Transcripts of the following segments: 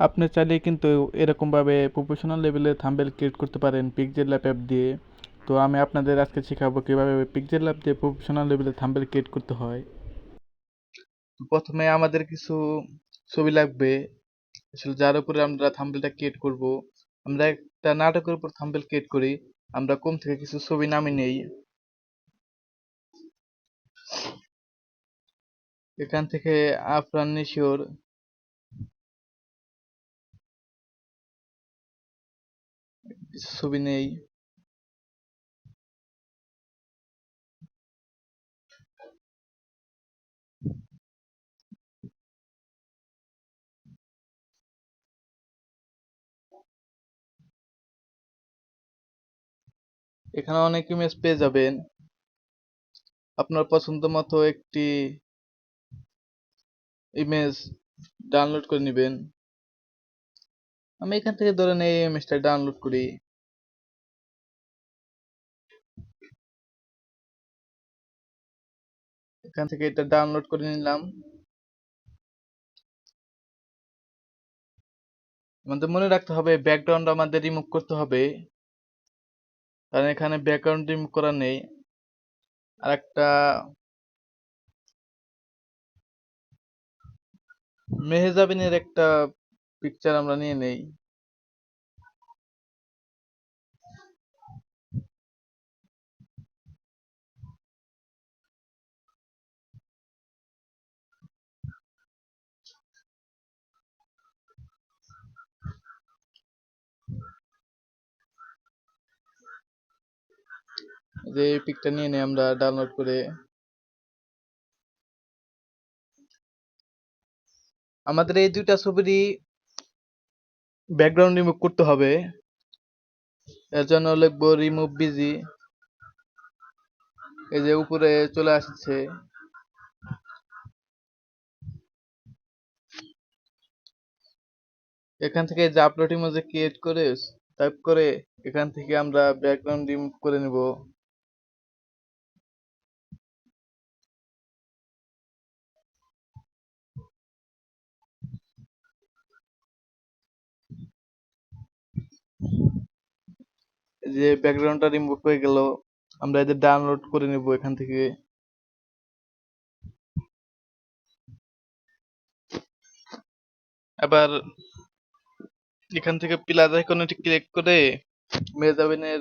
আপনি চাইলে কিন্তু এরকমভাবে প্রফেশনাল লেভেলে থাম্বনেল ক্রিয়েট করতে পারেন পিক্সেল ল্যাব অ্যাপ দিয়ে। তো আমি আপনাদের আজকে শেখাবো কীভাবে পিক্সেল ল্যাব দিয়ে প্রফেশনাল লেভেলে থাম্বনেল ক্রিয়েট করতে হয়। প্রথমে আমাদের কিছু ছবি লাগবে। আসলে যার উপরে আমরা থাম্বনেলটা ক্রিয়েট করব, আমরা একটা নাটকের উপর থাম্বনেল ক্রিয়েট করি। আমরা কম থেকে কিছু ছবি নামিয়ে নেই। এখান থেকে আফরান নিশোর ছবি নেই। এখানে অনেক ইমেজ পেয়ে যাবেন। আপনার পছন্দ মতো একটি ইমেজ ডাউনলোড করে নেবেন। আমি এখান থেকে ধরে নেই ইমেজটা ডাউনলোড করি। এখান থেকে এটা ডাউনলোড করে নিলাম। আমাদের মনে রাখতে হবে ব্যাকগ্রাউন্ড আমাদের রিমুভ করতে হবে। কারণ এখানে ব্যাকগ্রাউন্ড রিমুভ করা নেই। আর একটা মেহেজাবিনের একটা পিকচার আমরা নিয়ে নেই। যে এই পিকটা নিয়ে নেই আমরা ডাউনলোড করে। আমাদের এই দুইটা ছবিরই ব্যাকগ্রাউন্ড রিমুভ করতে হবে। এর জন্য লিখব রিমুভ বিজি এই যে উপরে চলে আসছে। এখান থেকে যে আপলোড ইমেজে ক্রিয়েট করে টাইপ করে, এখান থেকে আমরা ব্যাকগ্রাউন্ড রিমুভ করে নিব। যে ব্যাকগ্রাউন্ডটা রিমুভ হয়ে গেল, আমরা এদের ডাউনলোড করে নিব এখান থেকে। আবার এখান থেকে প্লাস আইকনে ক্লিক করে মেজাবিনের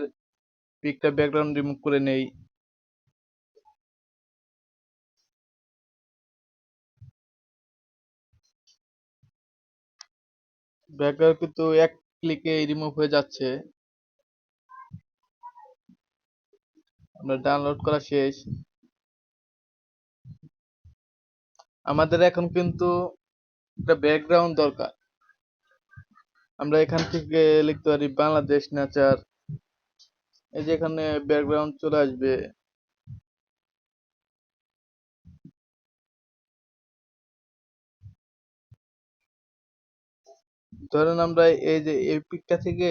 পিকটা ব্যাকগ্রাউন্ড রিমুভ করে নেই। ব্যাকগ্রাউন্ড কিন্তু এক ক্লিকে রিমুভ হয়ে যাচ্ছে। আমরা ডাউনলোড করা শেষ। আমাদের এখন কিন্তু একটা ব্যাকগ্রাউন্ড দরকার। আমরা এখান থেকে লিখতে পারি বাংলাদেশ নেচার। এই যে এখানে ব্যাকগ্রাউন্ড চলে আসবে। ধরেন আমরা এই যে এই পিকটা থেকে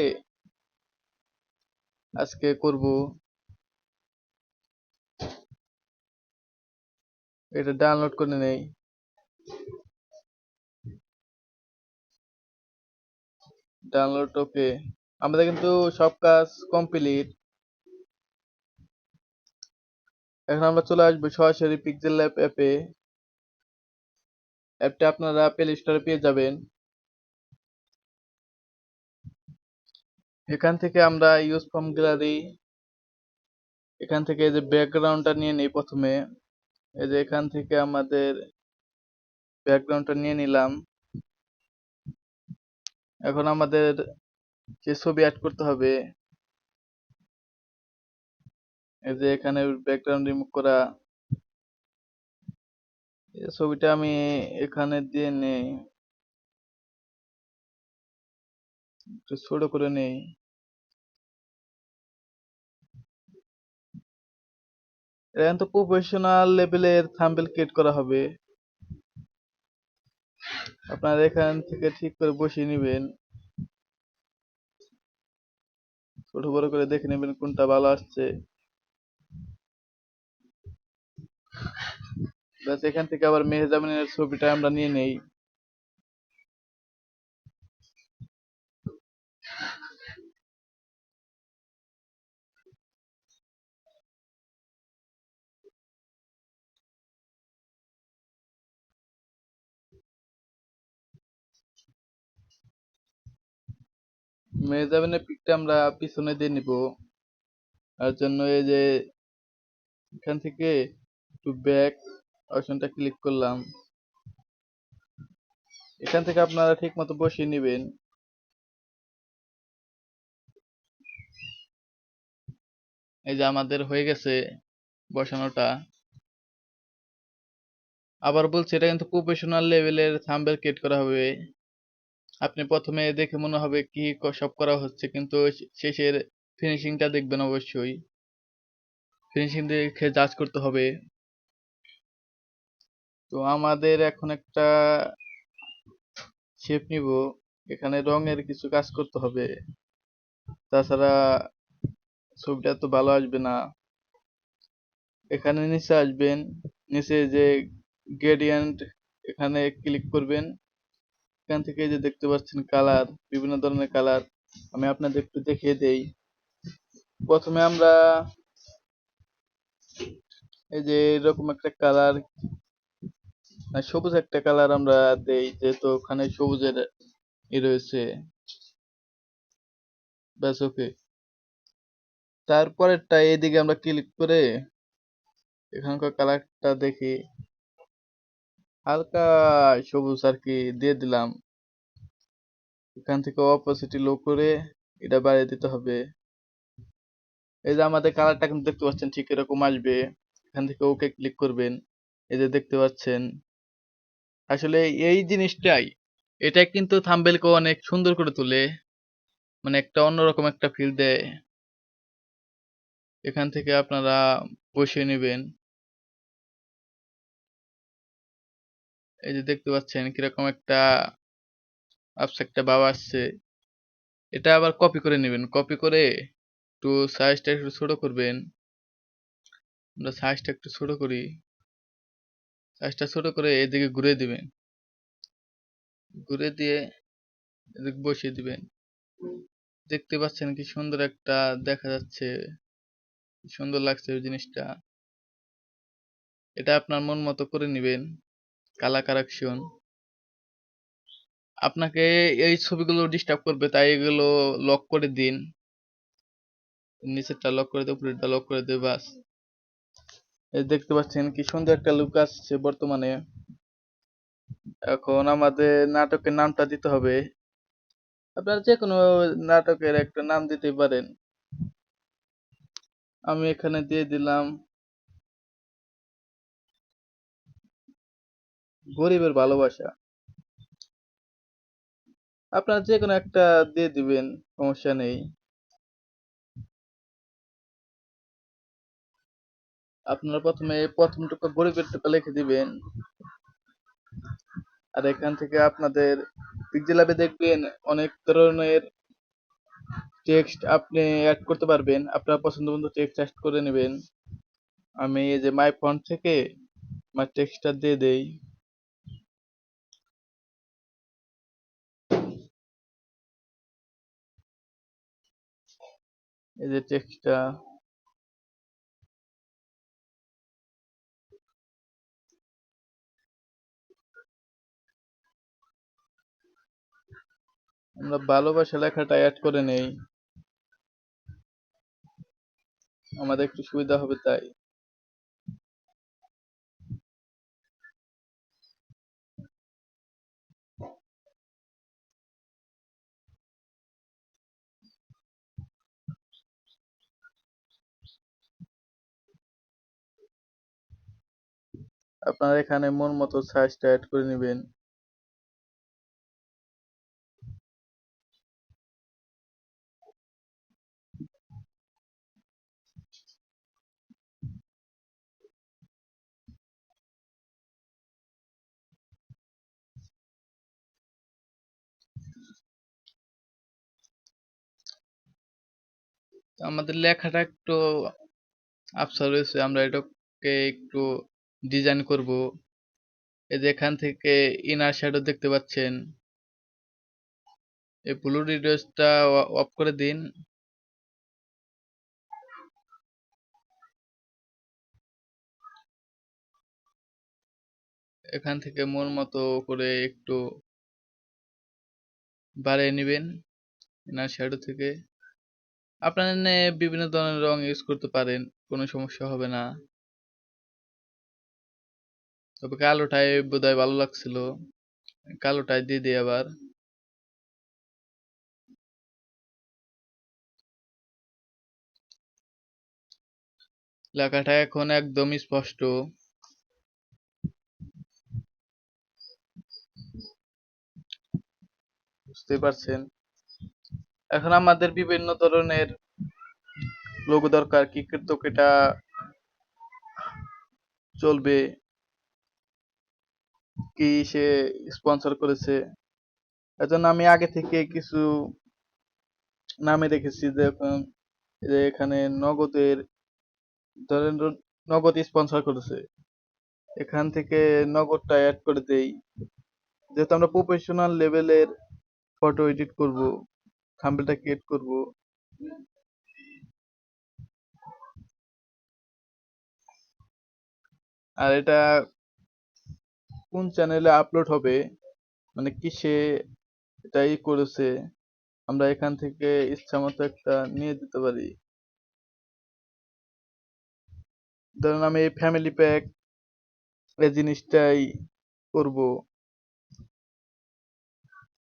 আজকে করব। এটা ডাউনলোড করে নেই। ডাউনলোড ওকে আমাদের কিন্তু সব কাজ কমপ্লিট এখন আমরা চলে আসব সরাসরি পিক্সেল ল্যাব অ্যাপে অ্যাপটা আপনারা প্লে স্টোরে পেয়ে যাবেন। এখান থেকে আমরা ইউজ ফর্ম গ্যালারি এখান থেকে যে ব্যাকগ্রাউন্ডটা নিয়ে নিই প্রথমে। এই যে এখান থেকে আমাদের ব্যাকগ্রাউন্ডটা নিয়ে নিলাম। এখন আমাদের যে ছবি অ্যাড করতে হবে, এই যে এখানে ব্যাকগ্রাউন্ড রিমুভ করা, এই ছবিটা আমি এখানে দিয়ে নেই। একটু ছোট করে নেই। এখন তো প্রফেশনাল লেভেলের থাম্বনেল ক্রিয়েট করা হবে। আপনারা এখান থেকে ঠিক করে বসিয়ে নেবেন। ছোট বড় করে দেখে নেবেন কোনটা ভালো আসছে। এখান থেকে আবার মেহজাবিনের ছবিটা আমরা নিয়ে নেই। মেজাবিনের পিকটা আমরা পিছনে দিয়ে নিব। তার জন্য এই যে এখান থেকে একটু ব্যাক অপশনটা ক্লিক করলাম। এখান থেকে আপনারা ঠিক মতো বসিয়ে নেবেন। এই যে আমাদের হয়ে গেছে বসানোটা। আবার বলছি, এটা কিন্তু প্রফেশনাল লেভেলের থাম্বেল ক্রিয়েট করা হবে। আপনি প্রথমে দেখে মনে হবে কি সব করা হচ্ছে, কিন্তু শেষের ফিনিশিংটা দেখবেন অবশ্যই। ফিনিশিং দেখে জাজ করতে হবে। তো আমাদের এখন একটা শেপ নিব। এখানে রঙের কিছু কাজ করতে হবে। তাছাড়া ছবিটা তো ভালো আসবে না। এখানে নিচে আসবেন। নিচে যে গ্রেডিয়েন্ট এখানে ক্লিক করবেন। এখান থেকে যে দেখতে পাচ্ছেন কালার বিভিন্ন ধরনের কালার আমি আপনাদের একটু দেখিয়ে দেই। প্রথমে আমরা এই যে এরকম একটা কালার সবুজ একটা কালার আমরা দেই, যেহেতু ওখানে সবুজের ই রয়েছে। ব্যাস ওকে তারপরেরটা এদিকে আমরা ক্লিক করে এখানকার কালারটা দেখি। হালকা সবুজ আর কি দিয়ে দিলাম। এখান থেকে অপোসিটি লো করে এটা বাড়িয়ে দিতে হবে। এই যে আমাদের কালারটা কিন্তু দেখতে পাচ্ছেন, ঠিক এরকম আসবে। এখান থেকে ওকে ক্লিক করবেন। এই যে দেখতে পাচ্ছেন। আসলে এই জিনিসটাই, এটা কিন্তু থাম্বেলকে অনেক সুন্দর করে তোলে। মানে একটা অন্যরকম একটা ফিল দেয়। এখান থেকে আপনারা বসিয়ে নেবেন। এই যে দেখতে পাচ্ছেন কীরকম একটা একটা বাবা আসছে। এটা আবার কপি করে নেবেন। কপি করে একটু সাইজটা একটু ছোট করবেন। আমরা সাইজটা একটু ছোট করি। সাইজটা ছোট করে এদিকে ঘুরে দিবেন। ঘুরে দিয়ে এদিকে বসিয়ে দিবেন। দেখতে পাচ্ছেন কি সুন্দর একটা দেখা যাচ্ছে। সুন্দর লাগছে ওই জিনিসটা। এটা আপনার মন মতো করে নেবেন। কালা কারেকশন আপনাকে এই ছবিগুলো ডিস্টার্ব করবে, তাই এগুলো লক করে দিন। নিচেরটা লক করে দিয়ে উপরেরটা লক করে দিয়ে বাস। দেখতে পাচ্ছেন কি সুন্দর একটা লুক আসছে বর্তমানে। এখন আমাদের নাটকের নামটা দিতে হবে। আপনারা যে কোনো নাটকের একটা নাম দিতে পারেন। আমি এখানে দিয়ে দিলাম গরিবের ভালোবাসা। আপনারা যে কোনো একটা দিয়ে দিবেন, সমস্যা নেই। আপনারা প্রথমে প্রথম টুকু গরিবের টুকু লিখে দিবেন। আর এখান থেকে আপনাদের ল্যাবে দেখবেন, অনেক ধরনের টেক্সট আপনি অ্যাড করতে পারবেন। আপনার পছন্দ মতো টেক্সট অ্যাড করে নেবেন। আমি এই যে মাই ফন্ট থেকে আমার টেক্সটটা দিয়ে দেই। এই যে টেক্সটটা আমরা ভালোবাসা লেখাটা অ্যাড করে নেই। আমাদের একটু সুবিধা হবে তাই। আপনারা এখানে মন মতো সাইজটা অ্যাড করে নেবেন। আমাদের লেখাটা একটু আফসা রয়েছে আমরা এটাকে একটু ডিজাইন করব। এই যে এখান থেকে ইনার শ্যাডো দেখতে পাচ্ছেন। এই ব্লু রিডিউসটা অফ করে দিন। এখান থেকে মন মতো করে একটু বাড়িয়ে নেবেন ইনার শ্যাডো থেকে। আপনারা বিভিন্ন ধরনের রং ইউজ করতে পারেন, কোনো সমস্যা হবে না। তবে কালোটাই বোধহয় ভালো লাগছিল। কালোটাই দিয়ে দিই আবার। লেখাটা এখন একদম স্পষ্ট। বুঝতে পারছেন? এখন আমাদের বিভিন্ন ধরনের লোগো দরকার, কি কিন্তু এটা চলবে। কি সে স্পন্সর করেছে। এজন্য আমি আগে থেকে কিছু নামে রেখেছি যে এখানে নগদের, ধরেন নগদ স্পন্সর করেছে। এখান থেকে নগদটা অ্যাড করে দেই। যেহেতু আমরা প্রফেশনাল লেভেলের ফটো এডিট করব থাম্বনেলটা ক্রিয়েট করব। আর এটা কোন চ্যানেলে আপলোড হবে? মানে কিসে এটাই করেছে? আমরা এখান থেকে ইচ্ছা মতো একটা নিয়ে দিতে পারি। ধরুন আমি ফ্যামিলি প্যাক এই জিনিসটাই করব।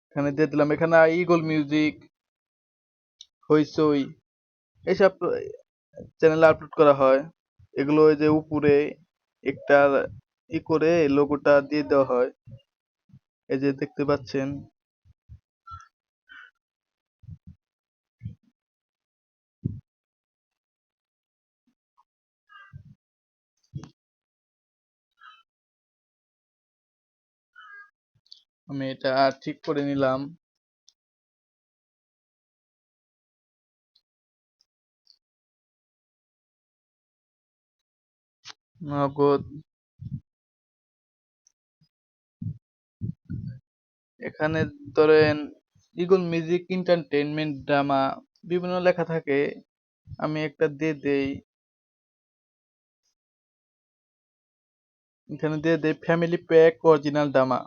এখানে দিয়ে দিলাম। এখানে ইগল মিউজিক হইচই এইসব চ্যানেলে আপলোড করা হয়। এগুলো ওই যে উপরে একটা ই করে লোগোটা দিয়ে দেওয়া হয়। এই যে দেখতে পাচ্ছেন। আমি এটা ঠিক করে নিলাম। নগদ এখানে ধরেন ইগল মিউজিক এন্টারটেইনমেন্ট ড্রামা বিভিন্ন লেখা থাকে। আমি একটা দিয়ে দেই। এখানে দিয়ে দেই family pack original drama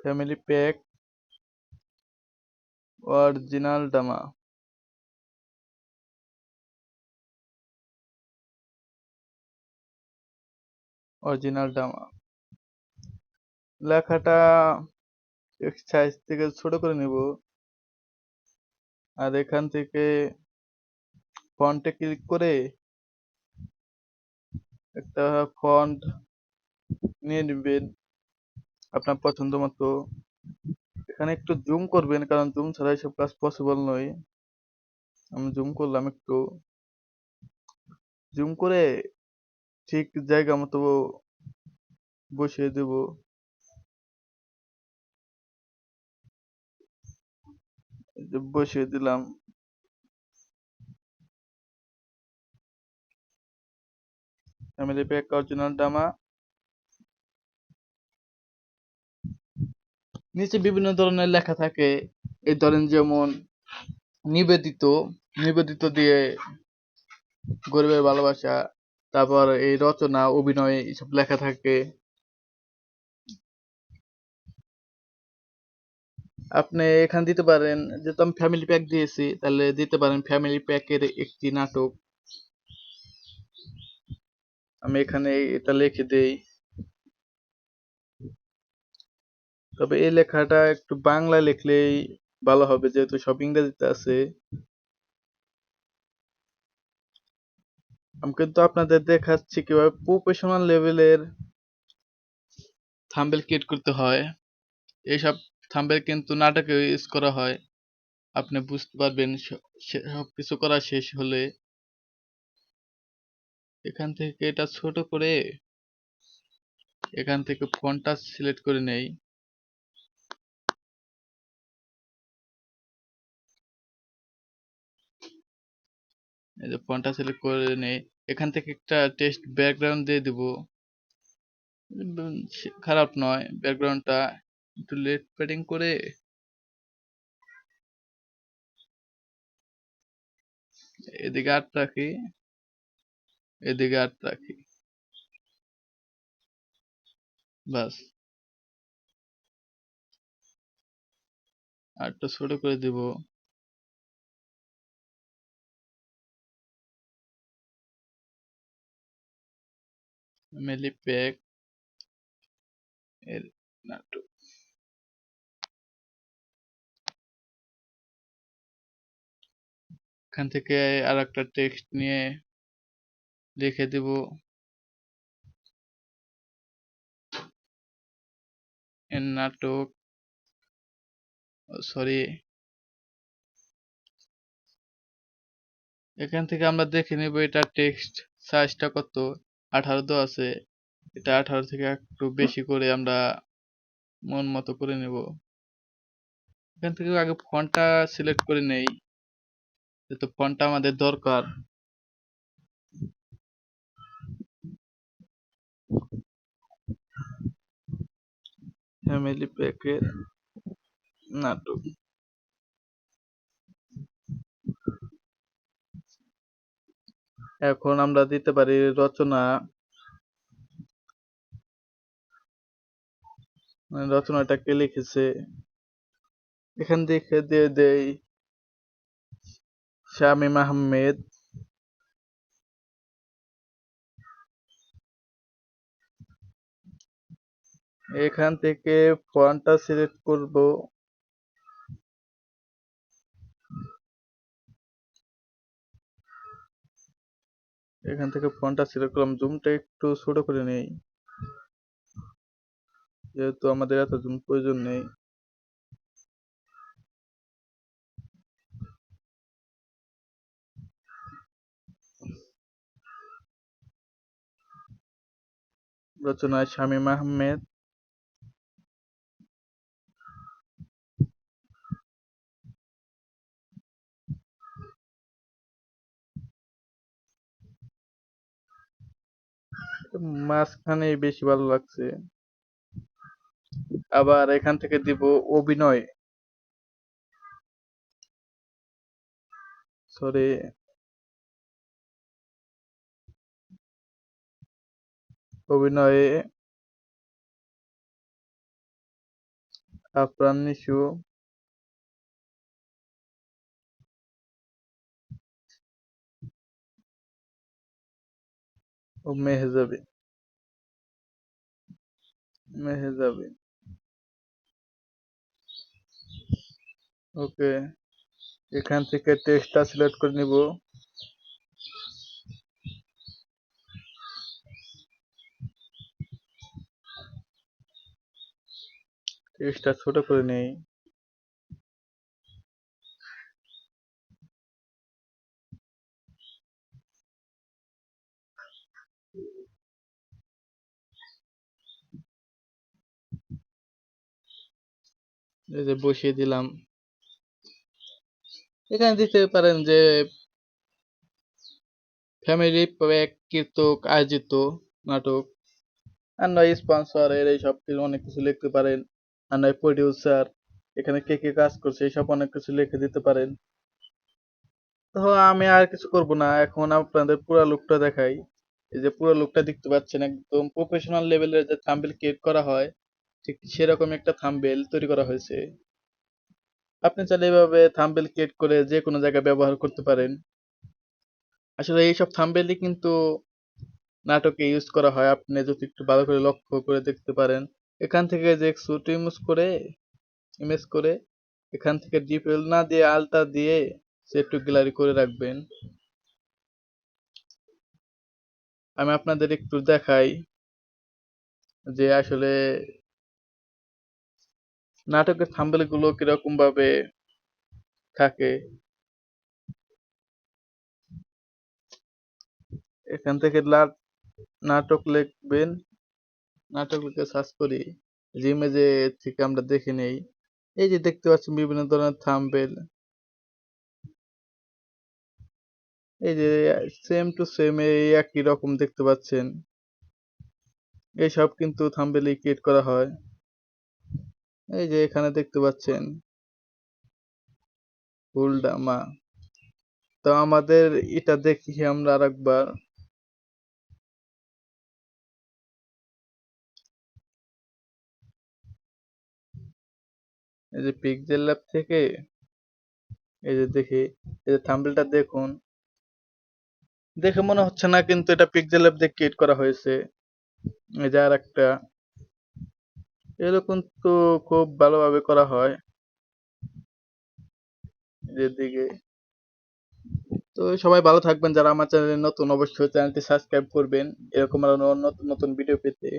family pack original drama original drama লেখাটা সাইজ থেকে ছোট করে নিব। আর এখান থেকে ফন্টে ক্লিক করে একটা ফন্ট নিয়ে নেবেন আপনার পছন্দ মতো। এখানে একটু জুম করবেন, কারণ জুম ছাড়া এসব কাজ পসিবল নয়। আমি জুম করলাম একটু। জুম করে ঠিক জায়গা মতো বসিয়ে দেব। বসিয়ে দিলাম। Family pack original drama. নিচে বিভিন্ন ধরনের লেখা থাকে। এই ধরেন যেমন, নিবেদিত নিবেদিত দিয়ে গরিবের ভালোবাসা, তারপর এই রচনা, অভিনয়, এসব লেখা থাকে। আপনি এখানে দিতে পারেন, যেহেতু আমি ফ্যামিলি প্যাক দিয়েছি, তাহলে দিতে পারেন ফ্যামিলি প্যাকের একটি নাটক। আমি এখানে এটা লিখে দেই। তবে এই লেখাটা একটু বাংলা লিখলেই ভালো হবে, যেহেতু সব ইংরেজিতে আছে। আমি কিন্তু আপনাদের দেখাচ্ছি কীভাবে প্রফেশনাল লেভেলের থাম্বেল ক্রিয়েট করতে হয়। এইসব থাম্বেল কিন্তু নাটকে ইউজ করা হয়। আপনি বুঝতে পারবেন সব কিছু করা শেষ হলে। এখান থেকে এটা ছোট করে এখান থেকে ফন্টটা সিলেক্ট করে নেই। এই যে ফন্টটা সিলেক্ট করে নেই। এখান থেকে একটা টেক্সট ব্যাকগ্রাউন্ড দিয়ে দিব। খারাপ নয়। ব্যাকগ্রাউন্ডটা একটু লেট প্যাডিং করে এদিকে আট রাখি এদিকে আট রাখি বাস একটু ছোট করে দিব। মেলি প্যাক এর নাটক। এখান থেকে আর একটা টেক্সট নিয়ে লিখে দিব। নাটক সরি এখান থেকে আমরা দেখে নেব এটা টেক্সট সাইজটা কত। আঠারো তো আছে। এটা আঠারো থেকে একটু বেশি করে আমরা মন মতো করে নেব। এখান থেকে আগে ফন্টটা সিলেক্ট করে নেই। যেহেতু ফন্টটা আমাদের দরকার। ফ্যামিলি প্যাকের নাটক। এখন আমরা দিতে পারি রচনা। রচনাটা কে লিখেছে। এখান থেকে দিয়ে দেই। শামীম আহমেদ এখান থেকে ফন্টটা সিলেক্ট করব। এখান থেকে ফন্টটা সিলেক্ট করলাম। জুমটা একটু ছোট করে নেই। যেহেতু আমাদের এত জুম প্রয়োজন নেই। রচনায় শামীম আহমেদ। মাঝখানে বেশি ভালো লাগছে। আবার এখান থেকে দিব অভিনয়। সরি অভিনয়ে আফরান নিশু। ও মেহজাবি। মেহজাবি। ওকে এখান থেকে টেক্সটটা সিলেক্ট করে নিব। টেক্সটটা ছোট করে নেই। এই যে বসিয়ে দিলাম। এখানে দিতে পারেন যে ফ্যামিলি প্যাক কীর্তক, আয়োজিত নাটক আর নয় স্পন্সর এর এইসব অনেক কিছু লিখতে পারেন। আর নয় প্রডিউসার এখানে কে কে কাজ করছে এইসব অনেক কিছু লিখে দিতে পারেন। তো আমি আর কিছু করব না, এখন আপনাদের পুরো লুকটা দেখাই। এই যে পুরো লুকটা দেখতে পাচ্ছেন, একদম প্রফেশনাল লেভেলের যে থাম্বেল ক্রিয়েট করা হয়, ঠিক সেরকম একটা থাম্বেল তৈরি করা হয়েছে। আপনি চাইলে এভাবে থাম্বেল ক্রিয়েট করে যে কোনো জায়গায় ব্যবহার করতে পারেন। আসলে এইসব থাম্বেলই কিন্তু নাটকে ইউজ করা হয়, আপনি যদি একটু ভালো করে লক্ষ্য করে দেখতে পারেন। এখান থেকে যে শুট ইউজ করে ইমেজ করে, এখান থেকে ডিপেল না দিয়ে, আলতা দিয়ে সে একটু গ্যালারি করে রাখবেন। আমি আপনাদের একটু দেখাই যে আসলে নাটকের থাম্বেলগুলো কীরকম ভাবে থাকে। এখান থেকে নাটক লিখবেন। নাটক লিখে সার্চ করি যে ইমেজে থেকে আমরা দেখে নেই, এই যে দেখতে পাচ্ছেন বিভিন্ন ধরনের থাম্বেল এই যে সেম টু সেম এই একই রকম দেখতে পাচ্ছেন এইসব কিন্তু থাম্বেলই ক্রিয়েট করা হয়, এই যে এখানে দেখতে পাচ্ছেন ফুল ডামা তো আমাদের এটা দেখি আমরা আরেকবার এই যে পিক্সেল ল্যাব থেকে, এই যে দেখি, এই যে থাম্বনেলটা দেখুন। দেখে মনে হচ্ছে না কিন্তু এটা পিক্সেল ল্যাব দিয়ে ক্রিয়েট করা হয়েছে। এই যে আর একটা এরকম তো খুব ভালোভাবে করা হয়। যেদিকে তো সবাই ভালো থাকবেন, যারা আমার চ্যানেলে নতুন অবশ্যই চ্যানেলটি সাবস্ক্রাইব করবেন। এরকম আরও নতুন নতুন ভিডিও পেতে।